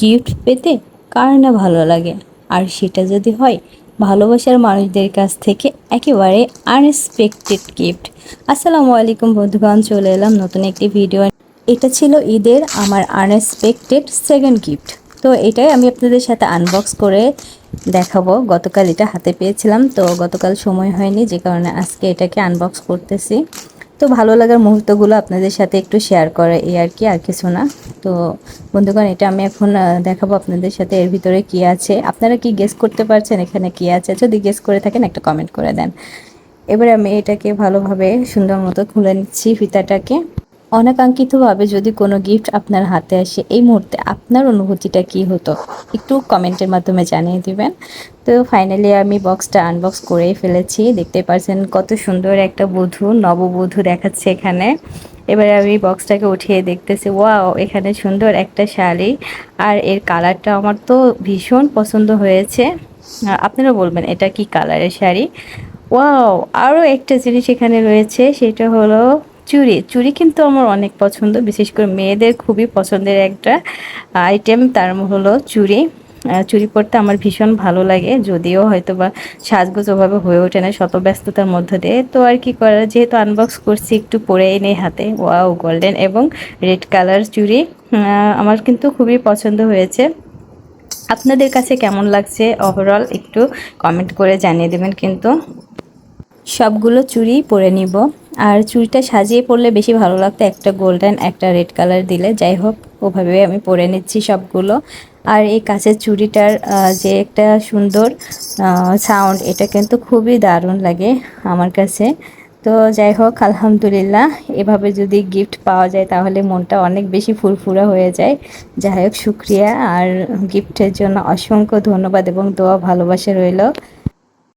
Gift পেতে কার না ভালো লাগে? আর সেটা যদি হয়, ভালোবাসার মানুষদের কাছ থেকে একেবারে আনএক্সপেক্টেড গিফট আসসালামু আলাইকুম বন্ধুগণ, চলে এলাম নতুন একটি ভিডিও এটা ছিল ঈদের আমার আনএক্সপেক্টেড সেকেন্ড গিফট তো এটাই আমি আপনাদের সাথে আনবক্স করে দেখাবো। গতকাল এটা হাতে পেয়েছিলাম, তো গতকাল সময় হয়নি, যে কারণে আজকে এটাকে আনবক্স করতেছি। তো ভালো লাগার মুহূর্তগুলো আপনাদের সাথে একটু শেয়ার করে, এই আর কি, আর কিছু না। তো বন্ধুগণ, এটা আমি এখন দেখাবো আপনাদের সাথে এর ভিতরে কি আছে। আপনারা কি গেস করতে পারছেন এখানে কি আছে? যদি গেস করে থাকেন, একটা কমেন্ট করে দেন। এবারে আমি এটাকে ভালোভাবে সুন্দর মতো খুলে নিচ্ছি ফিতাটাকে। অনাকাঙ্ক্ষিতভাবে যদি কোনো গিফট আপনার হাতে আসে, এই মুহূর্তে আপনার অনুভূতিটা কি হতো? একটু কমেন্টের মাধ্যমে জানিয়ে দিবেন। তো ফাইনালি আমি বক্সটা আনবক্স করেই ফেলেছি। দেখতে পাচ্ছেন কত সুন্দর একটা বধূ, নববধূ দেখাচ্ছে এখানে। এবারে আমি বক্সটাকে উঠিয়ে দেখতেছি ওয়াও এখানে সুন্দর একটা শাড়ি। আর এর কালারটা আমার তো ভীষণ পছন্দ হয়েছে। আপনারা বলবেন, এটা কি কালারের শাড়ি? ওয়াও আরও একটা জিনিস এখানে রয়েছে, সেটা হলো চুড়ি চুড়ি কিন্তু আমার অনেক পছন্দ, বিশেষ করে মেয়েদের খুবই পছন্দের একটা আইটেম তার হলো চুড়ি চুড়ি পরতে আমার ভীষণ ভালো লাগে, যদিও হয়তো বা সাজগোজ ওভাবে হয়ে ওঠে না শত ব্যস্ততার মধ্যে দিয়ে। তো আর কি করার, যেহেতু আনবক্স করছি, একটু পরেই নেই হাতে। ওয়াও গোল্ডেন এবং রেড কালার চুড়ি আমার কিন্তু খুবই পছন্দ হয়েছে। আপনাদের কাছে কেমন লাগছে? ওভারঅল একটু কমেন্ট করে জানিয়ে দেবেন কিন্তু। সবগুলো চুড়ি পরে নিব। আর চুড়িটা সাজিয়ে পরলে বেশি ভালো লাগতো একটা গোল্ডেন, একটা রেড কালার দিলে। যাই হোক, ওভাবে আমি পরে নিচ্ছি সবগুলো। আর এই কাছের চুড়িটার যে একটা সুন্দর সাউন্ড এটা কিন্তু খুবই দারুণ লাগে আমার কাছে। তো যাই হোক, আলহামদুলিল্লাহ, এভাবে যদি গিফট পাওয়া যায় তাহলে মনটা অনেক বেশি ফুরফুরা হয়ে যায়। যাই হোক, শুক্রিয়া। আর গিফটের জন্য অসংখ্য ধন্যবাদ এবং দোয়া ভালোবাসা রইল।